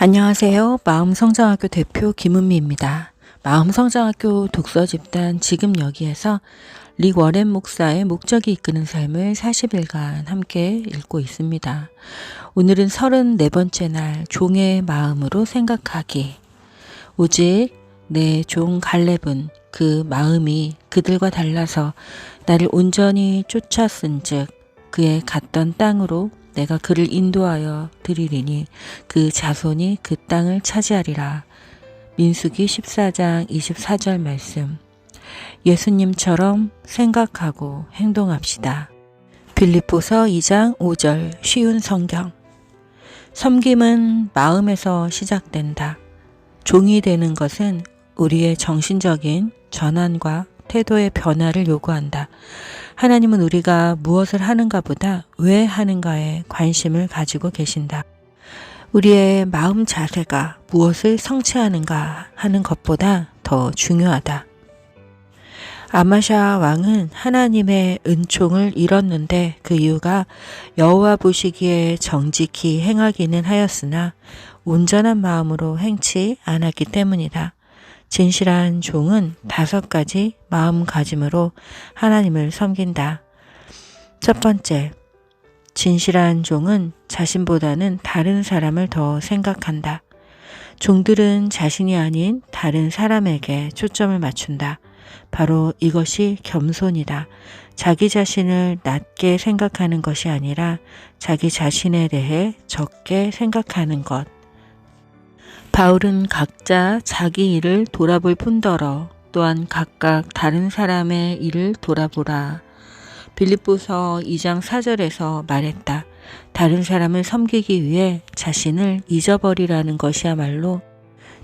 안녕하세요. 마음성장학교 대표 김은미입니다. 마음성장학교 독서 집단 지금 여기에서 리 워렌 목사의 목적이 이끄는 삶을 40일간 함께 읽고 있습니다. 오늘은 34번째 날 종의 마음으로 생각하기. 오직 내 종 갈렙은 그 마음이 그들과 달라서 나를 온전히 쫓았은 즉 그의 갔던 땅으로 내가 그를 인도하여 드리리니 그 자손이 그 땅을 차지하리라. 민수기 14장 24절 말씀. 예수님처럼 생각하고 행동합시다. 빌립보서 2장 5절 쉬운 성경. 섬김은 마음에서 시작된다. 종이 되는 것은 우리의 정신적인 전환과 태도의 변화를 요구한다. 하나님은 우리가 무엇을 하는가 보다 왜 하는가에 관심을 가지고 계신다. 우리의 마음 자세가 무엇을 성취하는가 하는 것보다 더 중요하다. 아마샤 왕은 하나님의 은총을 잃었는데 그 이유가 여호와 보시기에 정직히 행하기는 하였으나 온전한 마음으로 행치 않았기 때문이다. 진실한 종은 다섯 가지 마음가짐으로 하나님을 섬긴다. 첫 번째, 진실한 종은 자신보다는 다른 사람을 더 생각한다. 종들은 자신이 아닌 다른 사람에게 초점을 맞춘다. 바로 이것이 겸손이다. 자기 자신을 낮게 생각하는 것이 아니라 자기 자신에 대해 적게 생각하는 것. 바울은 각자 자기 일을 돌아볼 뿐더러 또한 각각 다른 사람의 일을 돌아보라. 빌립보서 2장 4절에서 말했다. 다른 사람을 섬기기 위해 자신을 잊어버리라는 것이야말로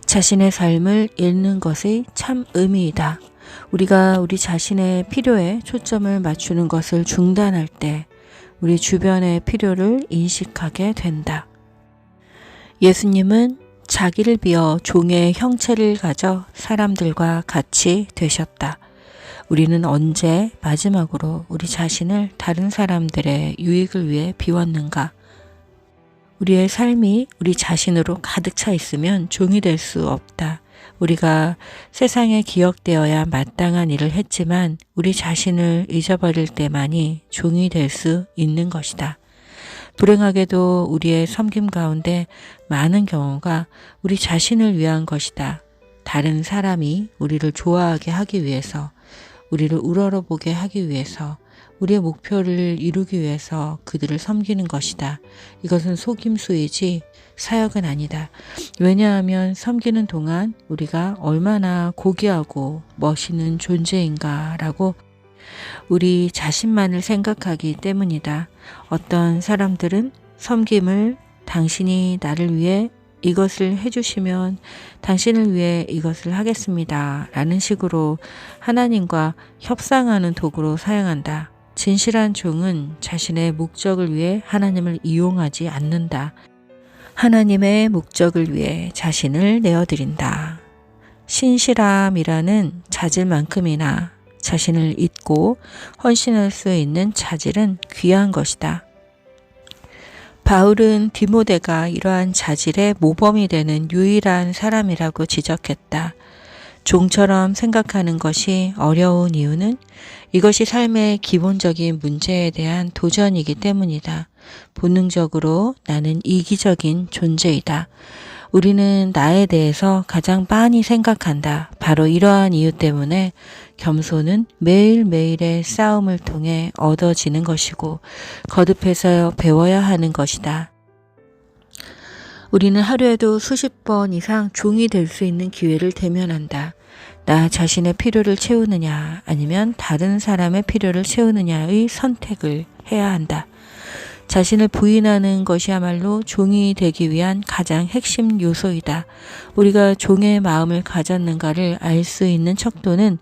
자신의 삶을 잃는 것의 참 의미이다. 우리가 우리 자신의 필요에 초점을 맞추는 것을 중단할 때 우리 주변의 필요를 인식하게 된다. 예수님은 자기를 비어 종의 형체를 가져 사람들과 같이 되셨다. 우리는 언제 마지막으로 우리 자신을 다른 사람들의 유익을 위해 비웠는가? 우리의 삶이 우리 자신으로 가득 차 있으면 종이 될 수 없다. 우리가 세상에 기억되어야 마땅한 일을 했지만 우리 자신을 잊어버릴 때만이 종이 될 수 있는 것이다. 불행하게도 우리의 섬김 가운데 많은 경우가 우리 자신을 위한 것이다. 다른 사람이 우리를 좋아하게 하기 위해서, 우리를 우러러보게 하기 위해서, 우리의 목표를 이루기 위해서 그들을 섬기는 것이다. 이것은 속임수이지 사역은 아니다. 왜냐하면 섬기는 동안 우리가 얼마나 고귀하고 멋있는 존재인가라고 우리 자신만을 생각하기 때문이다. 어떤 사람들은 섬김을 당신이 나를 위해 이것을 해주시면 당신을 위해 이것을 하겠습니다. 라는 식으로 하나님과 협상하는 도구로 사용한다. 진실한 종은 자신의 목적을 위해 하나님을 이용하지 않는다. 하나님의 목적을 위해 자신을 내어드린다. 신실함이라는 자질만큼이나 자신을 잊고 헌신할 수 있는 자질은 귀한 것이다. 바울은 디모데가 이러한 자질의 모범이 되는 유일한 사람이라고 지적했다. 종처럼 생각하는 것이 어려운 이유는 이것이 삶의 기본적인 문제에 대한 도전이기 때문이다. 본능적으로 나는 이기적인 존재이다. 우리는 나에 대해서 가장 많이 생각한다. 바로 이러한 이유 때문에 겸손은 매일매일의 싸움을 통해 얻어지는 것이고 거듭해서 배워야 하는 것이다. 우리는 하루에도 수십 번 이상 종이 될 수 있는 기회를 대면한다. 나 자신의 필요를 채우느냐 아니면 다른 사람의 필요를 채우느냐의 선택을 해야 한다. 자신을 부인하는 것이야말로 종이 되기 위한 가장 핵심 요소이다. 우리가 종의 마음을 가졌는가를 알 수 있는 척도는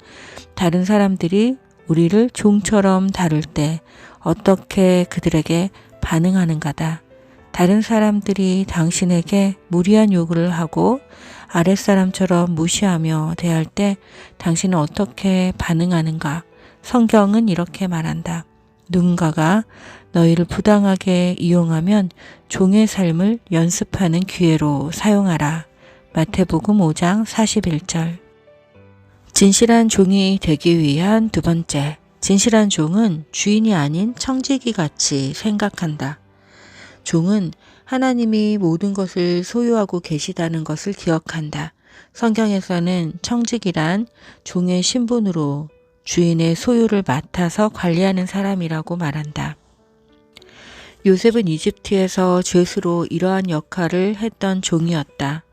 다른 사람들이 우리를 종처럼 다룰 때 어떻게 그들에게 반응하는가다. 다른 사람들이 당신에게 무리한 요구를 하고 아랫사람처럼 무시하며 대할 때 당신은 어떻게 반응하는가? 성경은 이렇게 말한다. 누군가가 너희를 부당하게 이용하면 종의 삶을 연습하는 기회로 사용하라. 마태복음 5장 41절. 진실한 종이 되기 위한 두 번째. 진실한 종은 주인이 아닌 청지기 같이 생각한다. 종은 하나님이 모든 것을 소유하고 계시다는 것을 기억한다. 성경에서는 청직이란 종의 신분으로 주인의 소유를 맡아서 관리하는 사람이라고 말한다. 요셉은 이집트에서 죄수로 이러한 역할을 했던 종이었다.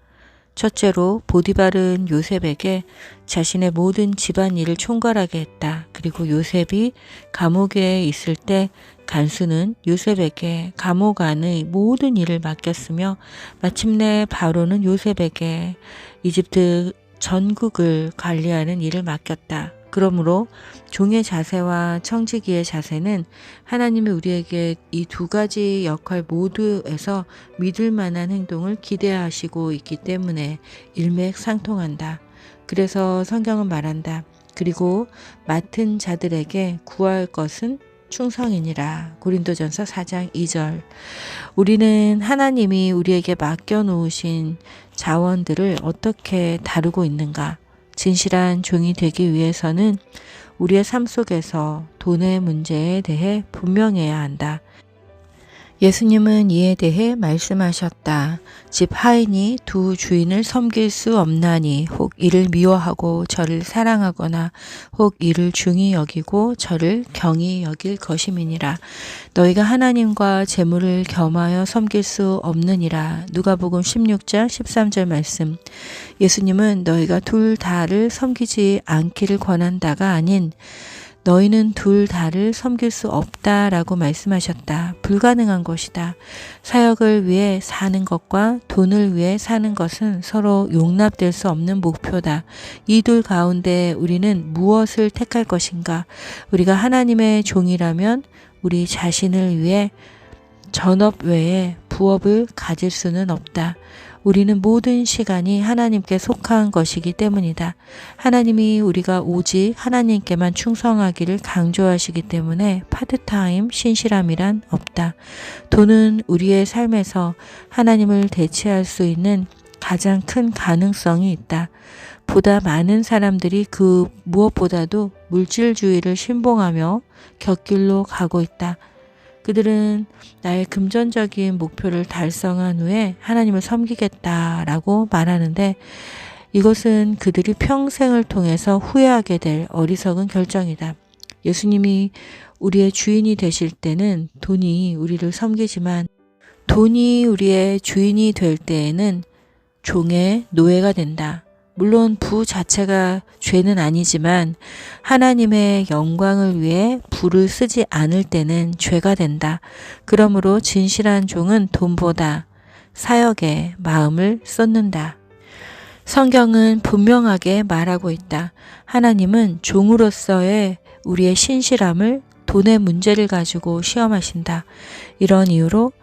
첫째로 보디발은 요셉에게 자신의 모든 집안일을 총괄하게 했다. 그리고 요셉이 감옥에 있을 때 간수는 요셉에게 감옥 안의 모든 일을 맡겼으며 마침내 바로는 요셉에게 이집트 전국을 관리하는 일을 맡겼다. 그러므로 종의 자세와 청지기의 자세는 하나님이 우리에게 이 두 가지 역할 모두에서 믿을 만한 행동을 기대하시고 있기 때문에 일맥상통한다. 그래서 성경은 말한다. 그리고 맡은 자들에게 구할 것은 충성이니라. 고린도전서 4장 2절. 우리는 하나님이 우리에게 맡겨 놓으신 자원들을 어떻게 다루고 있는가? 진실한 종이 되기 위해서는 우리의 삶 속에서 돈의 문제에 대해 분명해야 한다. 예수님은 이에 대해 말씀하셨다. 집 하인이 두 주인을 섬길 수 없나니 혹 이를 미워하고 저를 사랑하거나 혹 이를 중히 여기고 저를 경히 여길 것임이니라. 너희가 하나님과 재물을 겸하여 섬길 수 없느니라. 누가복음 16장 13절 말씀. 예수님은 너희가 둘 다를 섬기지 않기를 권한다가 아닌 너희는 둘 다를 섬길 수 없다라고 말씀하셨다. 불가능한 것이다. 사역을 위해 사는 것과 돈을 위해 사는 것은 서로 용납될 수 없는 목표다. 이 둘 가운데 우리는 무엇을 택할 것인가? 우리가 하나님의 종이라면 우리 자신을 위해 전업 외에 부업을 가질 수는 없다. 우리는 모든 시간이 하나님께 속한 것이기 때문이다. 하나님이 우리가 오직 하나님께만 충성하기를 강조하시기 때문에 파트타임 신실함이란 없다. 돈은 우리의 삶에서 하나님을 대체할 수 있는 가장 큰 가능성이 있다. 보다 많은 사람들이 그 무엇보다도 물질주의를 신봉하며 곁길로 가고 있다. 그들은 나의 금전적인 목표를 달성한 후에 하나님을 섬기겠다라고 말하는데 이것은 그들이 평생을 통해서 후회하게 될 어리석은 결정이다. 예수님이 우리의 주인이 되실 때는 돈이 우리를 섬기지만 돈이 우리의 주인이 될 때에는 종의 노예가 된다. 물론 부 자체가 죄는 아니지만 하나님의 영광을 위해 부를 쓰지 않을 때는 죄가 된다. 그러므로 진실한 종은 돈보다 사역에 마음을 쏟는다. 성경은 분명하게 말하고 있다. 하나님은 종으로서의 우리의 신실함을 돈의 문제를 가지고 시험하신다. 이런 이유로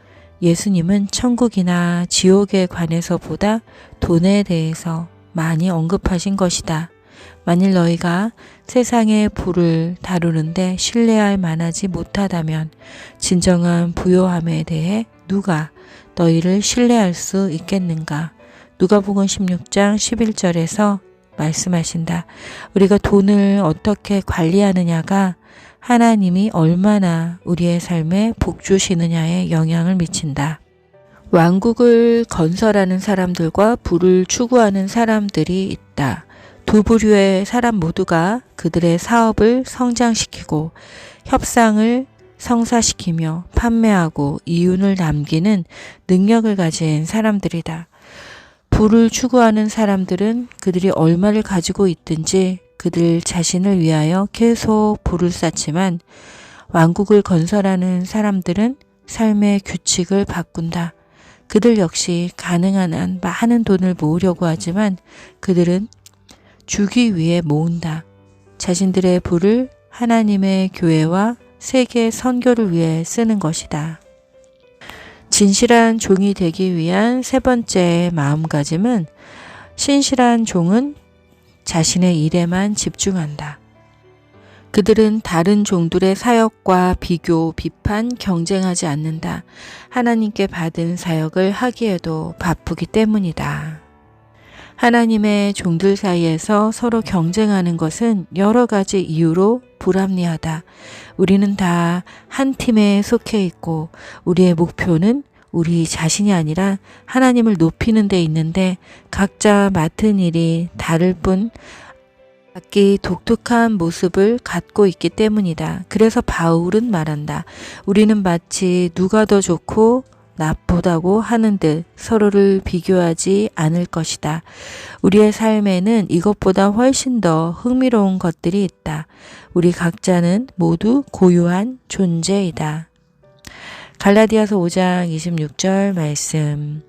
예수님은 천국이나 지옥에 관해서보다 돈에 대해서 많이 언급하신 것이다. 만일 너희가 세상의 부를 다루는데 신뢰할 만하지 못하다면 진정한 부요함에 대해 누가 너희를 신뢰할 수 있겠는가? 누가복음 16장 11절에서 말씀하신다. 우리가 돈을 어떻게 관리하느냐가 하나님이 얼마나 우리의 삶에 복 주시느냐에 영향을 미친다. 왕국을 건설하는 사람들과 부를 추구하는 사람들이 있다. 두 부류의 사람 모두가 그들의 사업을 성장시키고 협상을 성사시키며 판매하고 이윤을 남기는 능력을 가진 사람들이다. 부를 추구하는 사람들은 그들이 얼마를 가지고 있든지 그들 자신을 위하여 계속 부를 쌓지만 왕국을 건설하는 사람들은 삶의 규칙을 바꾼다. 그들 역시 가능한 한 많은 돈을 모으려고 하지만 그들은 주기 위해 모은다. 자신들의 부를 하나님의 교회와 세계 선교를 위해 쓰는 것이다. 진실한 종이 되기 위한 세 번째 마음가짐은 신실한 종은 자신의 일에만 집중한다. 그들은 다른 종들의 사역과 비교, 비판, 경쟁하지 않는다. 하나님께 받은 사역을 하기에도 바쁘기 때문이다. 하나님의 종들 사이에서 서로 경쟁하는 것은 여러 가지 이유로 불합리하다. 우리는 다 한 팀에 속해 있고 우리의 목표는 우리 자신이 아니라 하나님을 높이는 데 있는데 각자 맡은 일이 다를 뿐 각기 독특한 모습을 갖고 있기 때문이다. 그래서 바울은 말한다. 우리는 마치 누가 더 좋고 나쁘다고 하는 듯 서로를 비교하지 않을 것이다. 우리의 삶에는 이것보다 훨씬 더 흥미로운 것들이 있다. 우리 각자는 모두 고유한 존재이다. 갈라디아서 5장 26절 말씀.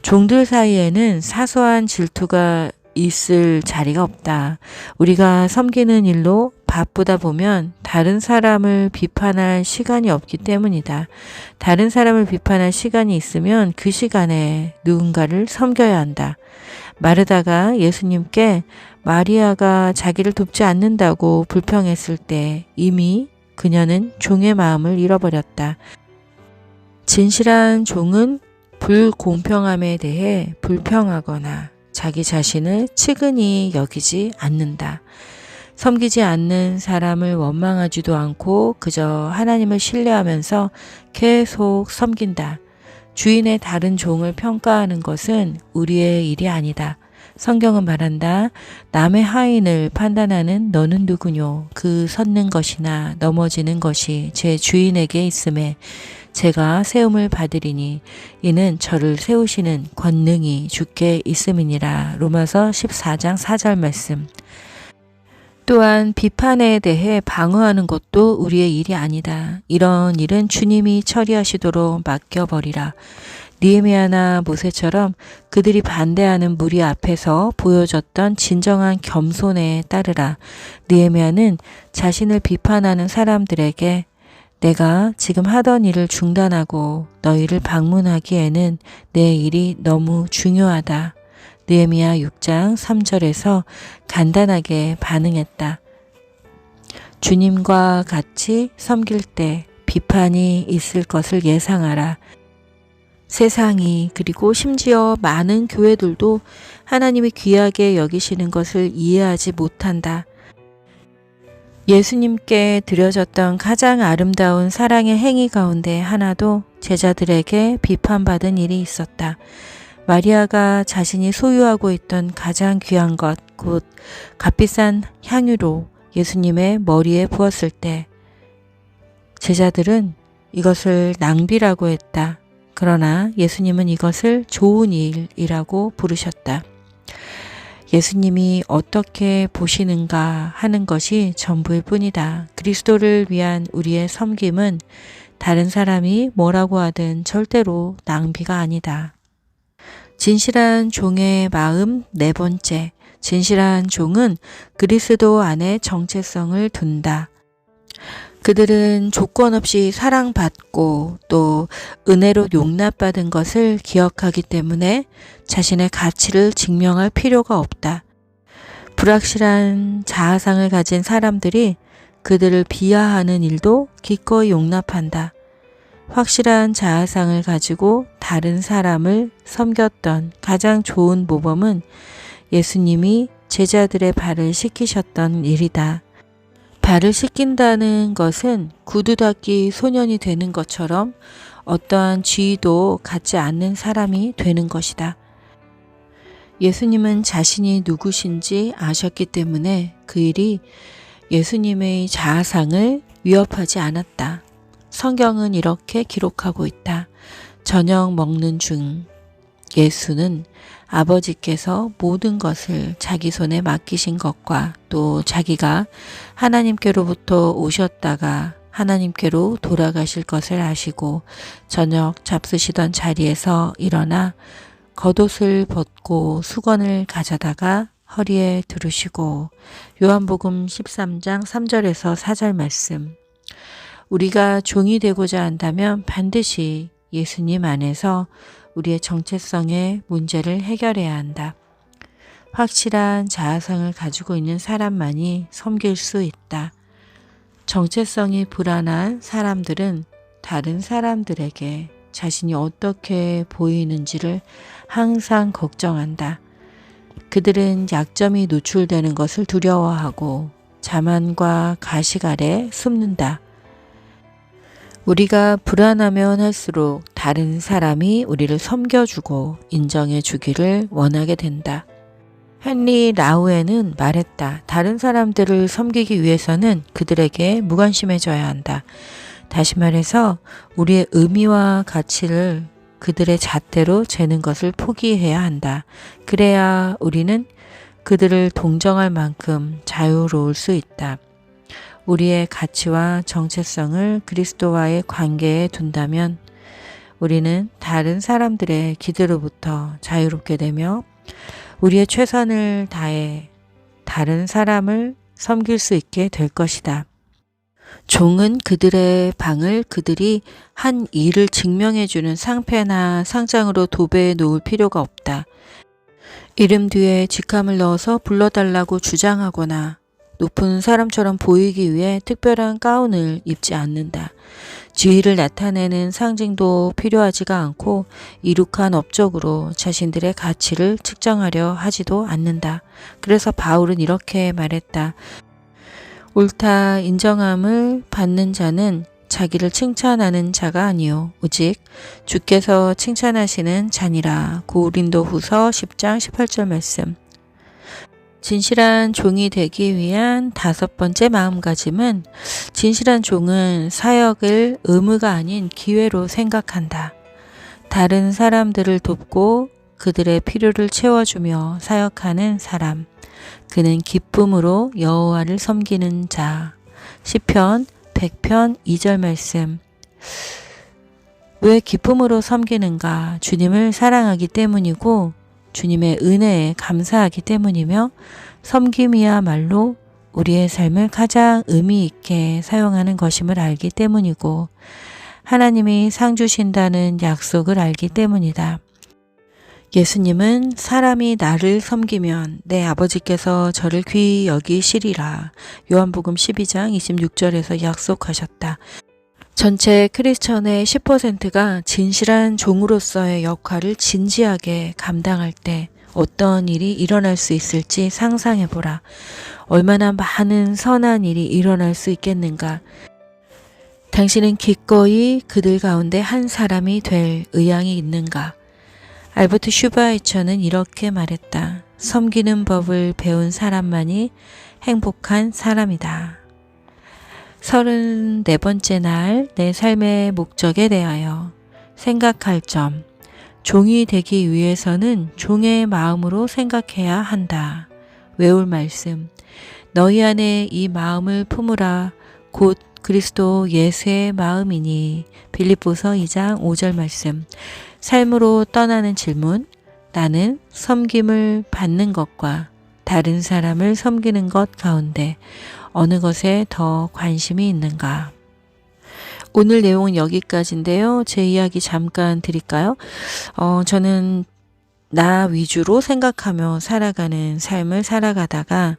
종들 사이에는 사소한 질투가 있을 자리가 없다. 우리가 섬기는 일로 바쁘다 보면 다른 사람을 비판할 시간이 없기 때문이다. 다른 사람을 비판할 시간이 있으면 그 시간에 누군가를 섬겨야 한다. 마르다가 예수님께 마리아가 자기를 돕지 않는다고 불평했을 때 이미 그녀는 종의 마음을 잃어버렸다. 진실한 종은 불공평함에 대해 불평하거나 자기 자신을 측은히 여기지 않는다. 섬기지 않는 사람을 원망하지도 않고 그저 하나님을 신뢰하면서 계속 섬긴다. 주인의 다른 종을 평가하는 것은 우리의 일이 아니다. 성경은 말한다. 남의 하인을 판단하는 너는 누구뇨? 그 섰는 것이나 넘어지는 것이 제 주인에게 있음에 제가 세움을 받으리니 이는 저를 세우시는 권능이 주께 있음이니라. 로마서 14장 4절 말씀. 또한 비판에 대해 방어하는 것도 우리의 일이 아니다. 이런 일은 주님이 처리하시도록 맡겨버리라. 니에미아나 모세처럼 그들이 반대하는 무리 앞에서 보여줬던 진정한 겸손에 따르라. 니에미아는 자신을 비판하는 사람들에게 내가 지금 하던 일을 중단하고 너희를 방문하기에는 내 일이 너무 중요하다. 느헤미야 6장 3절에서 간단하게 반응했다. 주님과 같이 섬길 때 비판이 있을 것을 예상하라. 세상이 그리고 심지어 많은 교회들도 하나님이 귀하게 여기시는 것을 이해하지 못한다. 예수님께 드려졌던 가장 아름다운 사랑의 행위 가운데 하나도 제자들에게 비판받은 일이 있었다. 마리아가 자신이 소유하고 있던 가장 귀한 것, 곧 값비싼 향유로 예수님의 머리에 부었을 때 제자들은 이것을 낭비라고 했다. 그러나 예수님은 이것을 좋은 일이라고 부르셨다. 예수님이 어떻게 보시는가 하는 것이 전부일 뿐이다. 그리스도를 위한 우리의 섬김은 다른 사람이 뭐라고 하든 절대로 낭비가 아니다. 진실한 종의 마음 네 번째. 진실한 종은 그리스도 안에 정체성을 둔다. 그들은 조건 없이 사랑받고 또 은혜로 용납받은 것을 기억하기 때문에 자신의 가치를 증명할 필요가 없다. 불확실한 자아상을 가진 사람들이 그들을 비하하는 일도 기꺼이 용납한다. 확실한 자아상을 가지고 다른 사람을 섬겼던 가장 좋은 모범은 예수님이 제자들의 발을 씻기셨던 일이다. 발을 씻긴다는 것은 구두 닦기 소년이 되는 것처럼 어떠한 지위도 갖지 않는 사람이 되는 것이다. 예수님은 자신이 누구신지 아셨기 때문에 그 일이 예수님의 자아상을 위협하지 않았다. 성경은 이렇게 기록하고 있다. 저녁 먹는 중 예수는 아버지께서 모든 것을 자기 손에 맡기신 것과 또 자기가 하나님께로부터 오셨다가 하나님께로 돌아가실 것을 아시고 저녁 잡수시던 자리에서 일어나 겉옷을 벗고 수건을 가져다가 허리에 두르시고 요한복음 13장 3절에서 4절 말씀. 우리가 종이 되고자 한다면 반드시 예수님 안에서 우리의 정체성의 문제를 해결해야 한다. 확실한 자아성을 가지고 있는 사람만이 섬길 수 있다. 정체성이 불안한 사람들은 다른 사람들에게 자신이 어떻게 보이는지를 항상 걱정한다. 그들은 약점이 노출되는 것을 두려워하고 자만과 가식 아래 숨는다. 우리가 불안하면 할수록 다른 사람이 우리를 섬겨주고 인정해 주기를 원하게 된다. 헨리 라우에는 말했다. 다른 사람들을 섬기기 위해서는 그들에게 무관심해져야 한다. 다시 말해서 우리의 의미와 가치를 그들의 잣대로 재는 것을 포기해야 한다. 그래야 우리는 그들을 동정할 만큼 자유로울 수 있다. 우리의 가치와 정체성을 그리스도와의 관계에 둔다면 우리는 다른 사람들의 기대로부터 자유롭게 되며 우리의 최선을 다해 다른 사람을 섬길 수 있게 될 것이다. 종은 그들의 방을 그들이 한 일을 증명해주는 상패나 상장으로 도배해 놓을 필요가 없다. 이름 뒤에 직함을 넣어서 불러달라고 주장하거나 높은 사람처럼 보이기 위해 특별한 가운을 입지 않는다. 지위를 나타내는 상징도 필요하지가 않고 이룩한 업적으로 자신들의 가치를 측정하려 하지도 않는다. 그래서 바울은 이렇게 말했다. 옳다 인정함을 받는 자는 자기를 칭찬하는 자가 아니요 오직 주께서 칭찬하시는 자니라. 고린도 후서 10장 18절 말씀. 진실한 종이 되기 위한 다섯 번째 마음가짐은 진실한 종은 사역을 의무가 아닌 기회로 생각한다. 다른 사람들을 돕고 그들의 필요를 채워주며 사역하는 사람. 그는 기쁨으로 여호와를 섬기는 자. 시편 100편 2절 말씀. 왜 기쁨으로 섬기는가? 주님을 사랑하기 때문이고 주님의 은혜에 감사하기 때문이며 섬김이야말로 우리의 삶을 가장 의미 있게 사용하는 것임을 알기 때문이고 하나님이 상 주신다는 약속을 알기 때문이다. 예수님은 사람이 나를 섬기면 내 아버지께서 저를 귀히 여기시리라. 요한복음 12장 26절에서 약속하셨다. 전체 크리스천의 10%가 진실한 종으로서의 역할을 진지하게 감당할 때 어떤 일이 일어날 수 있을지 상상해 보라. 얼마나 많은 선한 일이 일어날 수 있겠는가. 당신은 기꺼이 그들 가운데 한 사람이 될 의향이 있는가? 알버트 슈바이처는 이렇게 말했다. 섬기는 법을 배운 사람만이 행복한 사람이다. 서른네 번째 날 내 삶의 목적에 대하여 생각할 점. 종이 되기 위해서는 종의 마음으로 생각해야 한다. 외울 말씀. 너희 안에 이 마음을 품으라. 곧 그리스도 예수의 마음이니. 빌립보서 2장 5절 말씀. 삶으로 떠나는 질문. 나는 섬김을 받는 것과 다른 사람을 섬기는 것 가운데 어느 것에 더 관심이 있는가? 오늘 내용은 여기까지인데요. 제 이야기 잠깐 드릴까요? 어, 저는 나 위주로 생각하며 살아가는 삶을 살아가다가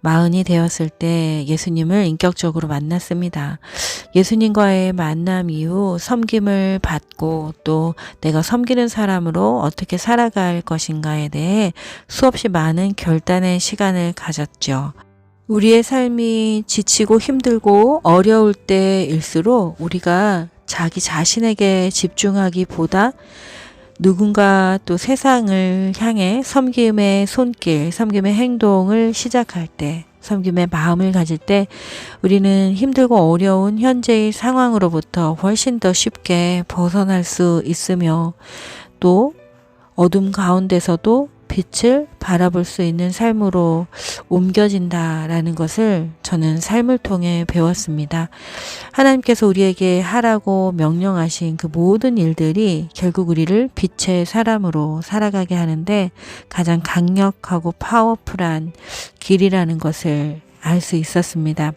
마흔이 되었을 때 예수님을 인격적으로 만났습니다. 예수님과의 만남 이후 섬김을 받고 또 내가 섬기는 사람으로 어떻게 살아갈 것인가에 대해 수없이 많은 결단의 시간을 가졌죠. 우리의 삶이 지치고 힘들고 어려울 때일수록 우리가 자기 자신에게 집중하기보다 누군가 또 세상을 향해 섬김의 손길, 섬김의 행동을 시작할 때, 섬김의 마음을 가질 때 우리는 힘들고 어려운 현재의 상황으로부터 훨씬 더 쉽게 벗어날 수 있으며 또 어둠 가운데서도 빛을 바라볼 수 있는 삶으로 옮겨진다라는 것을 저는 삶을 통해 배웠습니다. 하나님께서 우리에게 하라고 명령하신 그 모든 일들이 결국 우리를 빛의 사람으로 살아가게 하는데 가장 강력하고 파워풀한 길이라는 것을 알 수 있었습니다.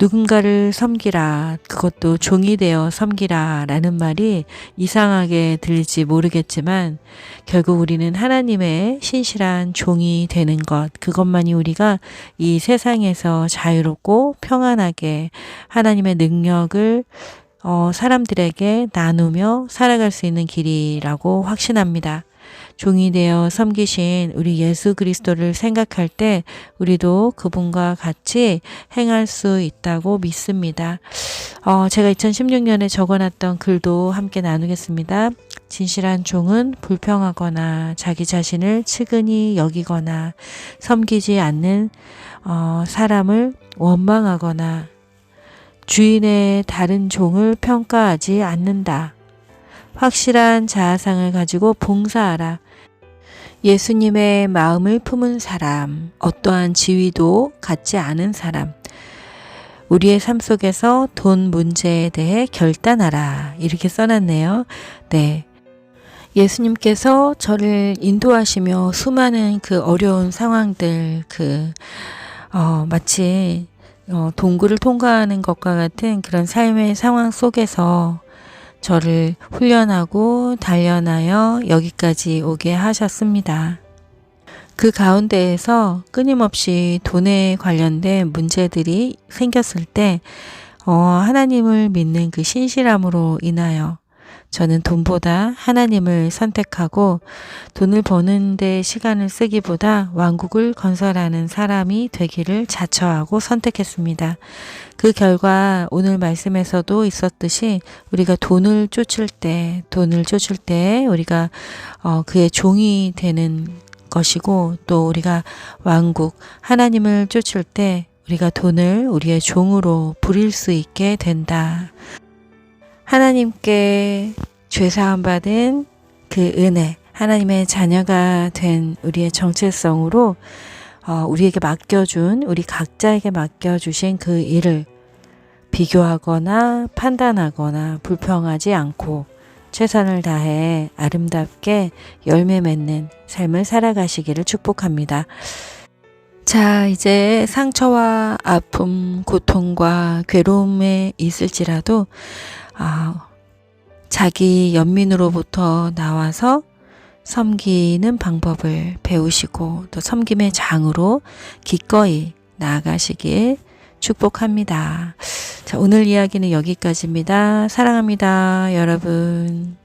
누군가를 섬기라. 그것도 종이 되어 섬기라. 라는 말이 이상하게 들릴지 모르겠지만 결국 우리는 하나님의 신실한 종이 되는 것. 그것만이 우리가 이 세상에서 자유롭고 평안하게 하나님의 능력을 어, 사람들에게 나누며 살아갈 수 있는 길이라고 확신합니다. 종이 되어 섬기신 우리 예수 그리스도를 생각할 때 우리도 그분과 같이 행할 수 있다고 믿습니다. 어, 제가 2016년에 적어놨던 글도 함께 나누겠습니다. 진실한 종은 불평하거나 자기 자신을 측은히 여기거나 섬기지 않는 어, 사람을 원망하거나 주인의 다른 종을 평가하지 않는다. 확실한 자아상을 가지고 봉사하라. 예수님의 마음을 품은 사람, 어떠한 지위도 갖지 않은 사람, 우리의 삶 속에서 돈 문제에 대해 결단하라. 이렇게 써놨네요. 네. 예수님께서 저를 인도하시며 수많은 그 어려운 상황들, 그, 어, 마치, 어, 동굴을 통과하는 것과 같은 그런 삶의 상황 속에서 저를 훈련하고 단련하여 여기까지 오게 하셨습니다. 그 가운데에서 끊임없이 돈에 관련된 문제들이 생겼을 때, 어, 하나님을 믿는 그 신실함으로 인하여 저는 돈보다 하나님을 선택하고 돈을 버는데 시간을 쓰기보다 왕국을 건설하는 사람이 되기를 자처하고 선택했습니다. 그 결과 오늘 말씀에서도 있었듯이 우리가 돈을 쫓을 때, 돈을 쫓을 때 우리가 어, 그의 종이 되는 것이고 또 우리가 왕국, 하나님을 쫓을 때 우리가 돈을 우리의 종으로 부릴 수 있게 된다. 하나님께 죄사함 받은 그 은혜, 하나님의 자녀가 된 우리의 정체성으로 어, 우리에게 맡겨준, 우리 각자에게 맡겨주신 그 일을 비교하거나 판단하거나 불평하지 않고 최선을 다해 아름답게 열매 맺는 삶을 살아가시기를 축복합니다. 자, 이제 상처와 아픔, 고통과 괴로움에 있을지라도 아, 자기 연민으로부터 나와서 섬기는 방법을 배우시고 또 섬김의 장으로 기꺼이 나아가시길 축복합니다. 자, 오늘 이야기는 여기까지입니다. 사랑합니다, 여러분.